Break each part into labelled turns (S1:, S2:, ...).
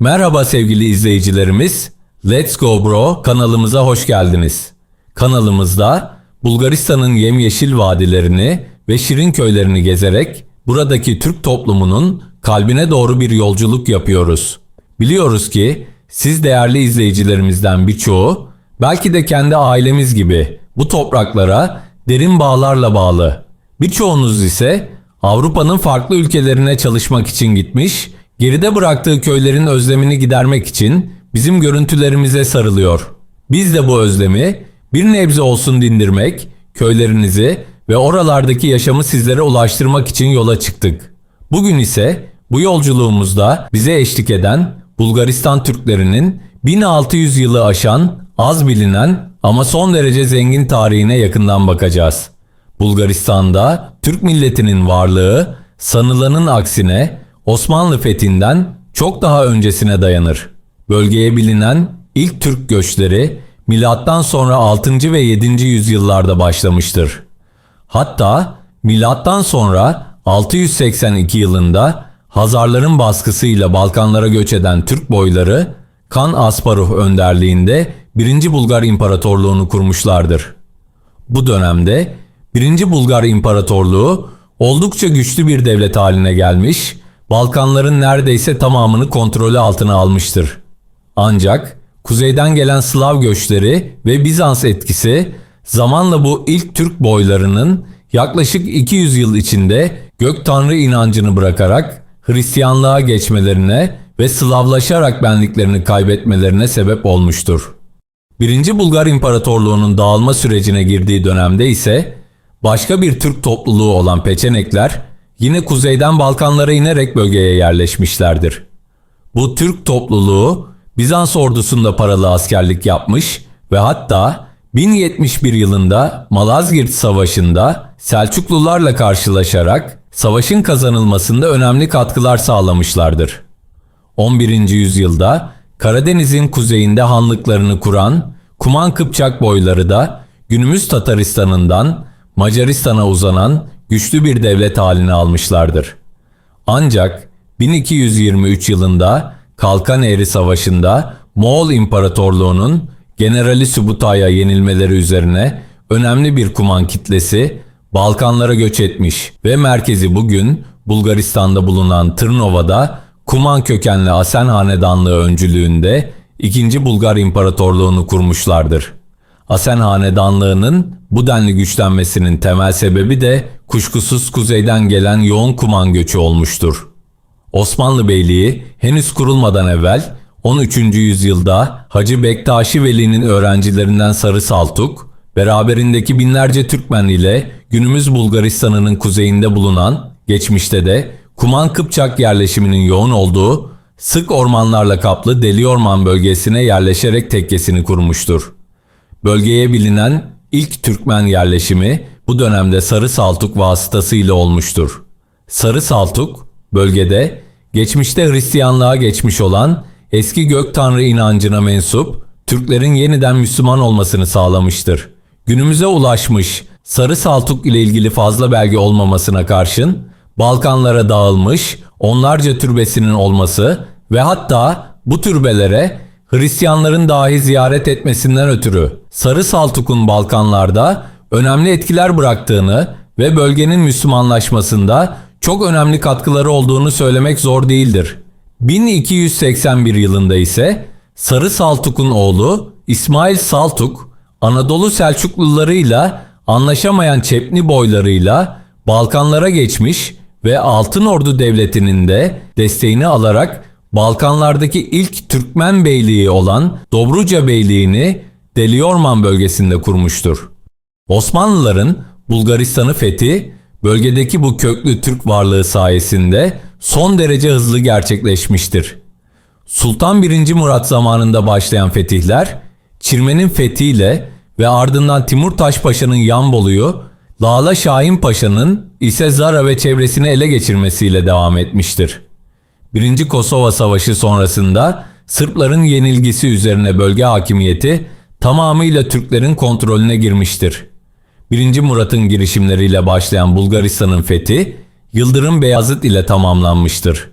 S1: Merhaba sevgili izleyicilerimiz. Let's Go Bro kanalımıza hoş geldiniz. Kanalımızda Bulgaristan'ın yemyeşil vadilerini ve şirin köylerini gezerek buradaki Türk toplumunun kalbine doğru bir yolculuk yapıyoruz. Biliyoruz ki siz değerli izleyicilerimizden birçoğu belki de kendi ailemiz gibi bu topraklara derin bağlarla bağlı. Birçoğunuz ise Avrupa'nın farklı ülkelerine çalışmak için gitmiş, geride bıraktığı köylerin özlemini gidermek için bizim görüntülerimize sarılıyor. Biz de bu özlemi bir nebze olsun dindirmek, köylerinizi ve oralardaki yaşamı sizlere ulaştırmak için yola çıktık. Bugün ise bu yolculuğumuzda bize eşlik eden Bulgaristan Türklerinin 1600 yılı aşan, az bilinen ama son derece zengin tarihine yakından bakacağız. Bulgaristan'da Türk milletinin varlığı sanılanın aksine Osmanlı fethinden çok daha öncesine dayanır. Bölgeye bilinen ilk Türk göçleri milattan sonra 6. ve 7. yüzyıllarda başlamıştır. Hatta milattan sonra 682 yılında Hazarların baskısıyla Balkanlara göç eden Türk boyları Kan Asparuh önderliğinde 1. Bulgar İmparatorluğunu kurmuşlardır. Bu dönemde 1. Bulgar İmparatorluğu oldukça güçlü bir devlet haline gelmiş, Balkanların neredeyse tamamını kontrolü altına almıştır. Ancak kuzeyden gelen Slav göçleri ve Bizans etkisi zamanla bu ilk Türk boylarının yaklaşık 200 yıl içinde gök tanrı inancını bırakarak Hristiyanlığa geçmelerine ve Slavlaşarak benliklerini kaybetmelerine sebep olmuştur. 1. Bulgar İmparatorluğu'nun dağılma sürecine girdiği dönemde ise başka bir Türk topluluğu olan Peçenekler yine kuzeyden Balkanlara inerek bölgeye yerleşmişlerdir. Bu Türk topluluğu Bizans ordusunda paralı askerlik yapmış ve hatta 1071 yılında Malazgirt Savaşı'nda Selçuklularla karşılaşarak savaşın kazanılmasında önemli katkılar sağlamışlardır. 11. yüzyılda Karadeniz'in kuzeyinde hanlıklarını kuran Kuman Kıpçak boyları da günümüz Tataristan'ından Macaristan'a uzanan güçlü bir devlet halini almışlardır. Ancak 1223 yılında Kalkan Eğri Savaşı'nda Moğol İmparatorluğu'nun Generali Subutay'a yenilmeleri üzerine önemli bir kuman kitlesi Balkanlara göç etmiş ve merkezi bugün Bulgaristan'da bulunan Tırnova'da Kuman kökenli Asen Hanedanlığı öncülüğünde 2. Bulgar İmparatorluğunu kurmuşlardır. Asen Hanedanlığı'nın bu denli güçlenmesinin temel sebebi de kuşkusuz kuzeyden gelen yoğun Kuman göçü olmuştur. Osmanlı Beyliği henüz kurulmadan evvel 13. yüzyılda Hacı Bektaşi Veli'nin öğrencilerinden Sarı Saltuk, beraberindeki binlerce Türkmen ile günümüz Bulgaristan'ının kuzeyinde bulunan, geçmişte de Kuman Kıpçak yerleşiminin yoğun olduğu sık ormanlarla kaplı Deli Orman bölgesine yerleşerek tekkesini kurmuştur. Bölgeye bilinen ilk Türkmen yerleşimi bu dönemde Sarı Saltuk vasıtasıyla olmuştur. Sarı Saltuk bölgede geçmişte Hristiyanlığa geçmiş olan eski gök tanrı inancına mensup Türklerin yeniden Müslüman olmasını sağlamıştır. Günümüze ulaşmış Sarı Saltuk ile ilgili fazla belge olmamasına karşın Balkanlara dağılmış onlarca türbesinin olması ve hatta bu türbelere Hristiyanların dahi ziyaret etmesinden ötürü Sarı Saltuk'un Balkanlarda önemli etkiler bıraktığını ve bölgenin Müslümanlaşmasında çok önemli katkıları olduğunu söylemek zor değildir. 1281 yılında ise Sarı Saltuk'un oğlu İsmail Saltuk Anadolu Selçuklularıyla anlaşamayan Çepni boylarıyla Balkanlara geçmiş ve Altın Ordu Devleti'nin de desteğini alarak Balkanlardaki ilk Türkmen beyliği olan Dobruca Beyliğini Deliorman bölgesinde kurmuştur. Osmanlıların Bulgaristan'ı fethi bölgedeki bu köklü Türk varlığı sayesinde son derece hızlı gerçekleşmiştir. Sultan 1. Murat zamanında başlayan fetihler, Çirmen'in fethiyle ve ardından Timurtaş Paşa'nın Yanbolu'yu, Lala Şahin Paşa'nın ise Zara ve çevresini ele geçirmesiyle devam etmiştir. 1. Kosova Savaşı sonrasında Sırpların yenilgisi üzerine bölge hakimiyeti tamamıyla Türklerin kontrolüne girmiştir. 1. Murat'ın girişimleriyle başlayan Bulgaristan'ın fethi Yıldırım Beyazıt ile tamamlanmıştır.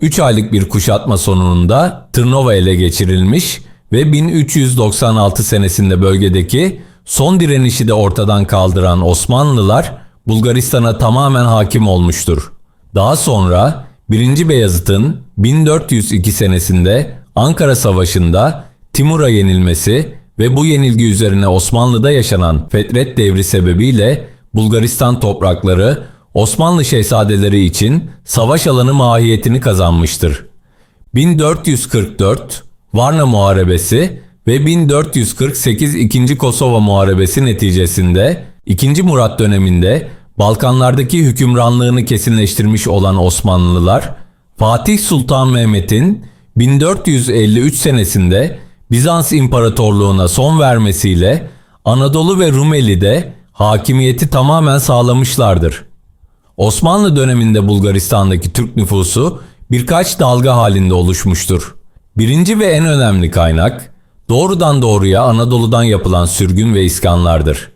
S1: 3 aylık bir kuşatma sonunda Tırnova ele geçirilmiş ve 1396 senesinde bölgedeki son direnişi de ortadan kaldıran Osmanlılar Bulgaristan'a tamamen hakim olmuştur. Daha sonra 1. Beyazıt'ın 1402 senesinde Ankara Savaşı'nda Timur'a yenilmesi ve bu yenilgi üzerine Osmanlı'da yaşanan Fetret devri sebebiyle Bulgaristan toprakları Osmanlı şehzadeleri için savaş alanı mahiyetini kazanmıştır. 1444 Varna Muharebesi ve 1448 2. Kosova Muharebesi neticesinde 2. Murat döneminde Balkanlardaki hükümranlığını kesinleştirmiş olan Osmanlılar, Fatih Sultan Mehmet'in 1453 senesinde Bizans İmparatorluğu'na son vermesiyle Anadolu ve Rumeli'de hakimiyeti tamamen sağlamışlardır. Osmanlı döneminde Bulgaristan'daki Türk nüfusu birkaç dalga halinde oluşmuştur. Birinci ve en önemli kaynak doğrudan doğruya Anadolu'dan yapılan sürgün ve iskanlardır.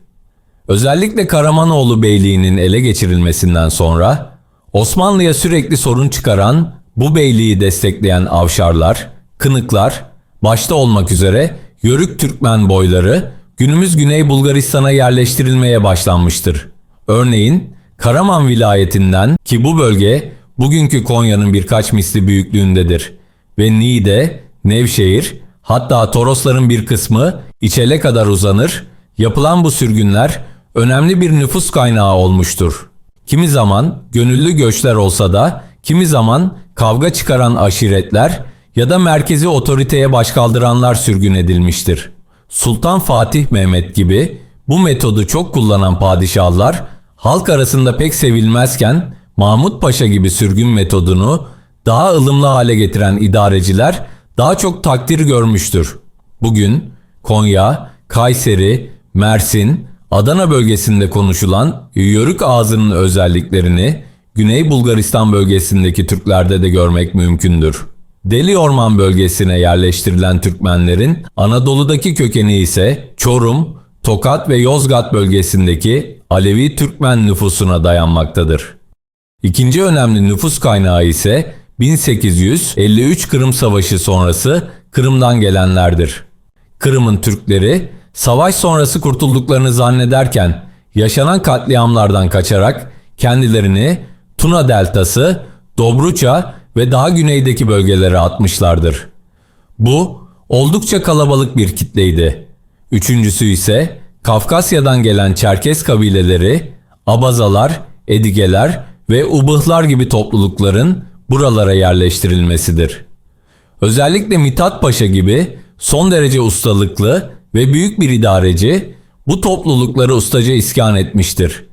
S1: Özellikle Karamanoğlu Beyliği'nin ele geçirilmesinden sonra Osmanlı'ya sürekli sorun çıkaran bu beyliği destekleyen avşarlar, kınıklar, başta olmak üzere Yörük Türkmen boyları günümüz Güney Bulgaristan'a yerleştirilmeye başlanmıştır. Örneğin Karaman vilayetinden ki bu bölge bugünkü Konya'nın birkaç misli büyüklüğündedir ve Niğde, Nevşehir hatta Torosların bir kısmı İçel'e kadar uzanır. Yapılan bu sürgünler önemli bir nüfus kaynağı olmuştur. Kimi zaman gönüllü göçler olsa da kimi zaman kavga çıkaran aşiretler ya da merkezi otoriteye başkaldıranlar sürgün edilmiştir. Sultan Fatih Mehmet gibi bu metodu çok kullanan padişahlar halk arasında pek sevilmezken Mahmut Paşa gibi sürgün metodunu daha ılımlı hale getiren idareciler daha çok takdir görmüştür. Bugün Konya, Kayseri, Mersin, Adana bölgesinde konuşulan Yörük ağzının özelliklerini Güney Bulgaristan bölgesindeki Türklerde de görmek mümkündür. Deli Orman bölgesine yerleştirilen Türkmenlerin Anadolu'daki kökeni ise Çorum, Tokat ve Yozgat bölgesindeki Alevi Türkmen nüfusuna dayanmaktadır. İkinci önemli nüfus kaynağı ise 1853 Kırım Savaşı sonrası Kırım'dan gelenlerdir. Kırım'ın Türkleri savaş sonrası kurtulduklarını zannederken yaşanan katliamlardan kaçarak kendilerini Tuna Deltası, Dobruça ve daha güneydeki bölgelere atmışlardır. Bu oldukça kalabalık bir kitleydi. Üçüncüsü ise Kafkasya'dan gelen Çerkes kabileleri, Abazalar, Edigeler ve Ubıhlar gibi toplulukların buralara yerleştirilmesidir. Özellikle Mithat Paşa gibi son derece ustalıklı ve büyük bir idareci bu toplulukları ustaca iskan etmiştir.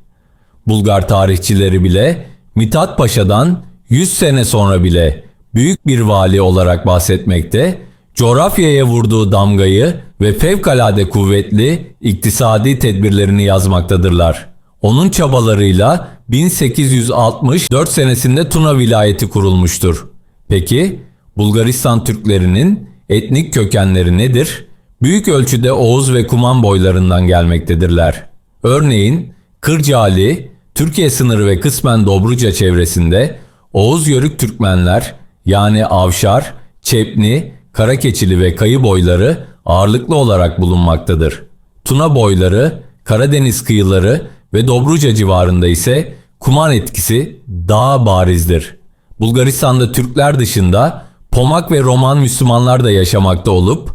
S1: Bulgar tarihçileri bile Mithat Paşa'dan 100 sene sonra bile büyük bir vali olarak bahsetmekte, coğrafyaya vurduğu damgayı ve fevkalade kuvvetli iktisadi tedbirlerini yazmaktadırlar. Onun çabalarıyla 1864 senesinde Tuna vilayeti kurulmuştur. Peki Bulgaristan Türklerinin etnik kökenleri nedir? Büyük ölçüde Oğuz ve Kuman boylarından gelmektedirler. Örneğin Kırcaali, Türkiye sınırı ve kısmen Dobruca çevresinde Oğuz Yörük Türkmenler yani Avşar, Çepni, Karakeçili ve Kayı boyları ağırlıklı olarak bulunmaktadır. Tuna boyları, Karadeniz kıyıları ve Dobruca civarında ise Kuman etkisi daha barizdir. Bulgaristan'da Türkler dışında Pomak ve Roman Müslümanlar da yaşamakta olup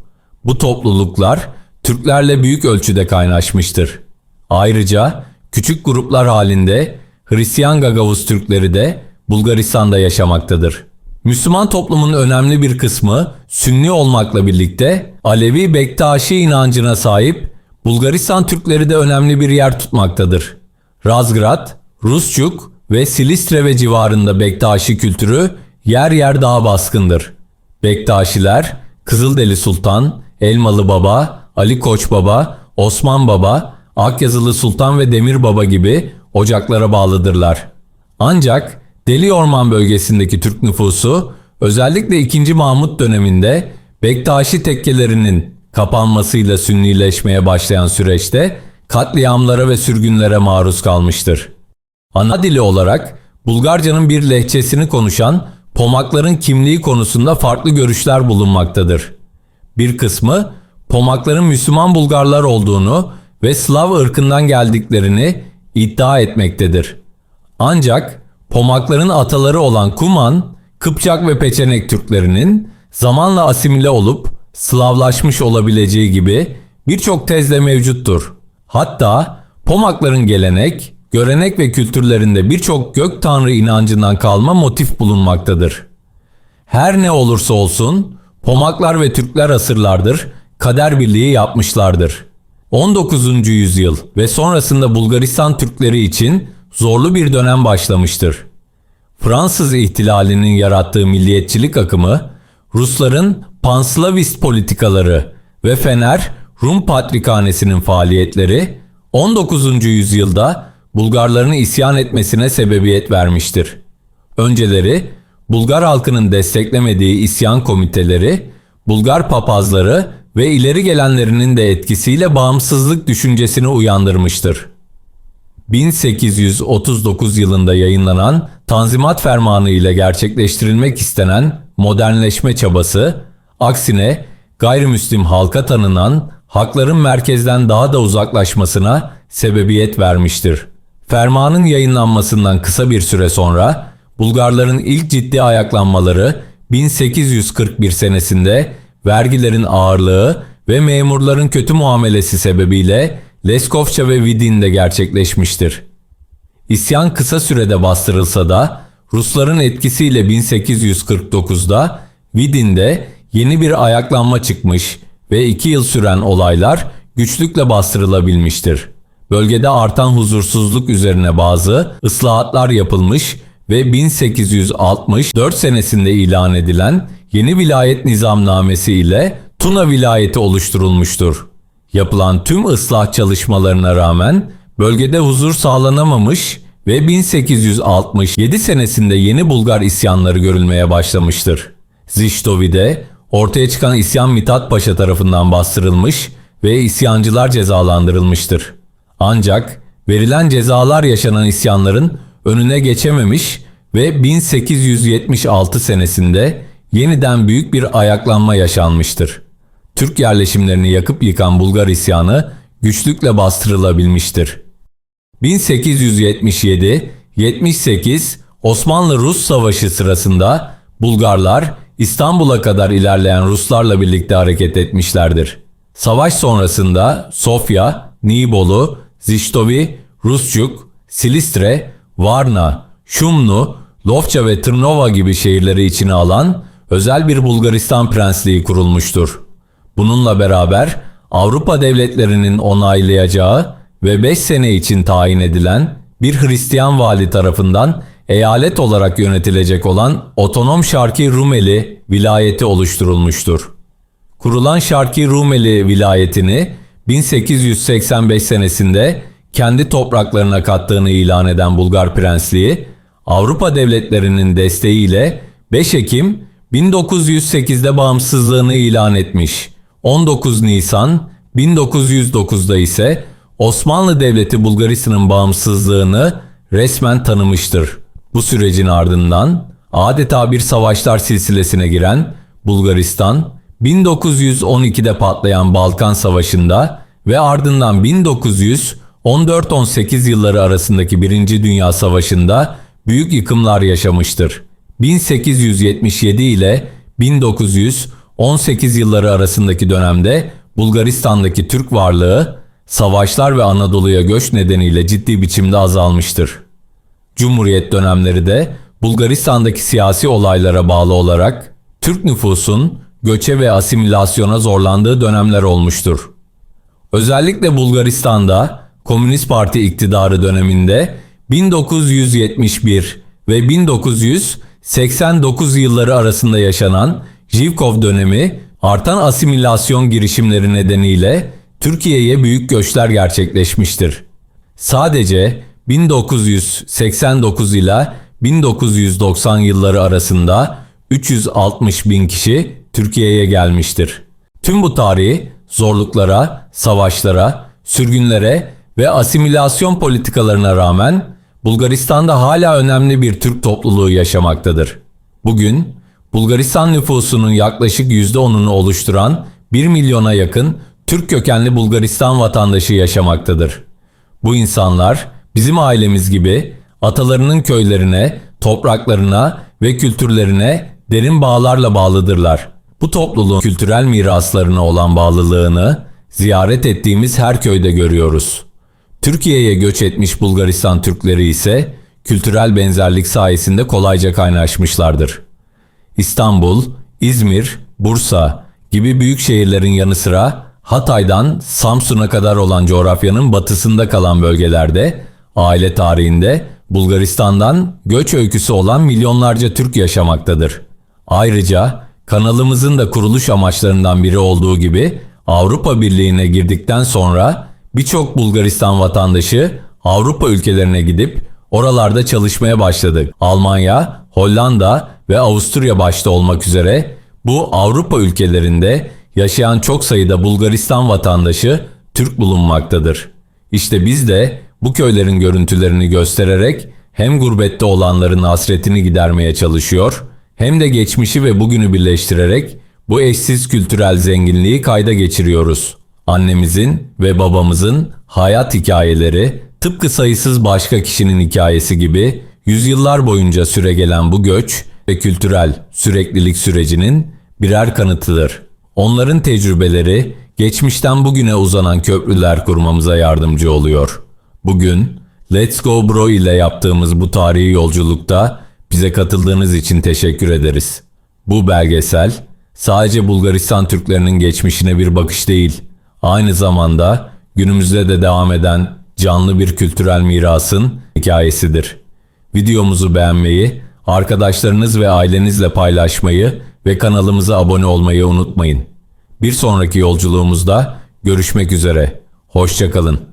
S1: bu topluluklar Türklerle büyük ölçüde kaynaşmıştır. Ayrıca küçük gruplar halinde Hristiyan Gagavuz Türkleri de Bulgaristan'da yaşamaktadır. Müslüman toplumun önemli bir kısmı Sünni olmakla birlikte Alevi Bektaşi inancına sahip Bulgaristan Türkleri de önemli bir yer tutmaktadır. Razgrad, Rusçuk ve Silistre ve civarında Bektaşi kültürü yer yer daha baskındır. Bektaşiler, Kızıldeli Sultan, Elmalı Baba, Ali Koç Baba, Osman Baba, Akyazılı Sultan ve Demir Baba gibi ocaklara bağlıdırlar. Ancak Deli Orman bölgesindeki Türk nüfusu özellikle 2. Mahmut döneminde Bektaşi tekkelerinin kapanmasıyla sünnileşmeye başlayan süreçte katliamlara ve sürgünlere maruz kalmıştır. Ana dili olarak Bulgarcanın bir lehçesini konuşan Pomakların kimliği konusunda farklı görüşler bulunmaktadır. Bir kısmı Pomakların Müslüman Bulgarlar olduğunu ve Slav ırkından geldiklerini iddia etmektedir. Ancak Pomakların ataları olan Kuman, Kıpçak ve Peçenek Türklerinin zamanla asimile olup Slavlaşmış olabileceği gibi birçok tezle mevcuttur. Hatta Pomakların gelenek, görenek ve kültürlerinde birçok gök tanrı inancından kalma motif bulunmaktadır. Her ne olursa olsun Pomaklar ve Türkler asırlardır kader birliği yapmışlardır. 19. yüzyıl ve sonrasında Bulgaristan Türkleri için zorlu bir dönem başlamıştır. Fransız ihtilalinin yarattığı milliyetçilik akımı, Rusların panslavist politikaları ve Fener Rum Patrikhanesi'nin faaliyetleri 19. yüzyılda Bulgarların isyan etmesine sebebiyet vermiştir. Önceleri Bulgar halkının desteklemediği isyan komiteleri, Bulgar papazları ve ileri gelenlerinin de etkisiyle bağımsızlık düşüncesini uyandırmıştır. 1839 yılında yayınlanan Tanzimat Fermanı ile gerçekleştirilmek istenen modernleşme çabası, aksine gayrimüslim halka tanınan hakların merkezden daha da uzaklaşmasına sebebiyet vermiştir. Fermanın yayınlanmasından kısa bir süre sonra Bulgarların ilk ciddi ayaklanmaları 1841 senesinde vergilerin ağırlığı ve memurların kötü muamelesi sebebiyle Leskovça ve Vidin'de gerçekleşmiştir. İsyan kısa sürede bastırılsa da Rusların etkisiyle 1849'da Vidin'de yeni bir ayaklanma çıkmış ve iki yıl süren olaylar güçlükle bastırılabilmiştir. Bölgede artan huzursuzluk üzerine bazı ıslahatlar yapılmış ve 1864 senesinde ilan edilen yeni vilayet nizamnamesi ile Tuna vilayeti oluşturulmuştur. Yapılan tüm ıslah çalışmalarına rağmen bölgede huzur sağlanamamış ve 1867 senesinde yeni Bulgar isyanları görülmeye başlamıştır. Ziştovi'de ortaya çıkan isyan Mithat Paşa tarafından bastırılmış ve isyancılar cezalandırılmıştır. Ancak verilen cezalar yaşanan isyanların önüne geçememiş ve 1876 senesinde yeniden büyük bir ayaklanma yaşanmıştır. Türk yerleşimlerini yakıp yıkan Bulgar isyanı güçlükle bastırılabilmiştir. 1877-78 Osmanlı-Rus Savaşı sırasında Bulgarlar İstanbul'a kadar ilerleyen Ruslarla birlikte hareket etmişlerdir. Savaş sonrasında Sofya, Nibolu, Ziştovi, Rusçuk, Silistre, Varna, Şumlu, Lofça ve Tırnova gibi şehirleri içine alan özel bir Bulgaristan prensliği kurulmuştur. Bununla beraber Avrupa devletlerinin onaylayacağı ve 5 sene için tayin edilen bir Hristiyan vali tarafından eyalet olarak yönetilecek olan otonom Şarki Rumeli vilayeti oluşturulmuştur. Kurulan Şarki Rumeli vilayetini 1885 senesinde kendi topraklarına kattığını ilan eden Bulgar Prensliği, Avrupa devletlerinin desteğiyle 5 Ekim 1908'de bağımsızlığını ilan etmiş. 19 Nisan 1909'da ise Osmanlı Devleti Bulgaristan'ın bağımsızlığını resmen tanımıştır. Bu sürecin ardından adeta bir savaşlar silsilesine giren Bulgaristan 1912'de patlayan Balkan Savaşı'nda ve ardından 1914-18 yılları arasındaki 1. Dünya Savaşı'nda büyük yıkımlar yaşamıştır. 1877 ile 1918 yılları arasındaki dönemde Bulgaristan'daki Türk varlığı savaşlar ve Anadolu'ya göç nedeniyle ciddi biçimde azalmıştır. Cumhuriyet dönemleri de Bulgaristan'daki siyasi olaylara bağlı olarak Türk nüfusun göçe ve asimilasyona zorlandığı dönemler olmuştur. Özellikle Bulgaristan'da Komünist Parti iktidarı döneminde 1971 ve 1989 yılları arasında yaşanan Jivkov dönemi artan asimilasyon girişimleri nedeniyle Türkiye'ye büyük göçler gerçekleşmiştir. Sadece 1989 ile 1990 yılları arasında 360 bin kişi Türkiye'ye gelmiştir. Tüm bu tarihi zorluklara, savaşlara, sürgünlere ve asimilasyon politikalarına rağmen Bulgaristan'da hala önemli bir Türk topluluğu yaşamaktadır. Bugün Bulgaristan nüfusunun yaklaşık %10'unu oluşturan 1 milyona yakın Türk kökenli Bulgaristan vatandaşı yaşamaktadır. Bu insanlar bizim ailemiz gibi atalarının köylerine, topraklarına ve kültürlerine derin bağlarla bağlıdırlar. Bu topluluğun kültürel miraslarına olan bağlılığını ziyaret ettiğimiz her köyde görüyoruz. Türkiye'ye göç etmiş Bulgaristan Türkleri ise kültürel benzerlik sayesinde kolayca kaynaşmışlardır. İstanbul, İzmir, Bursa gibi büyük şehirlerin yanı sıra Hatay'dan Samsun'a kadar olan coğrafyanın batısında kalan bölgelerde aile tarihinde Bulgaristan'dan göç öyküsü olan milyonlarca Türk yaşamaktadır. Ayrıca kanalımızın da kuruluş amaçlarından biri olduğu gibi Avrupa Birliği'ne girdikten sonra birçok Bulgaristan vatandaşı Avrupa ülkelerine gidip oralarda çalışmaya başladık. Almanya, Hollanda ve Avusturya başta olmak üzere bu Avrupa ülkelerinde yaşayan çok sayıda Bulgaristan vatandaşı Türk bulunmaktadır. İşte biz de bu köylerin görüntülerini göstererek hem gurbette olanların hasretini gidermeye çalışıyor hem de geçmişi ve bugünü birleştirerek bu eşsiz kültürel zenginliği kayda geçiriyoruz. Annemizin ve babamızın hayat hikayeleri tıpkı sayısız başka kişinin hikayesi gibi yüzyıllar boyunca süregelen bu göç ve kültürel süreklilik sürecinin birer kanıtıdır. Onların tecrübeleri geçmişten bugüne uzanan köprüler kurmamıza yardımcı oluyor. Bugün Let's Go Bro ile yaptığımız bu tarihi yolculukta bize katıldığınız için teşekkür ederiz. Bu belgesel sadece Bulgaristan Türklerinin geçmişine bir bakış değil, aynı zamanda günümüzde de devam eden canlı bir kültürel mirasın hikayesidir. Videomuzu beğenmeyi, arkadaşlarınız ve ailenizle paylaşmayı ve kanalımıza abone olmayı unutmayın. Bir sonraki yolculuğumuzda görüşmek üzere. Hoşçakalın.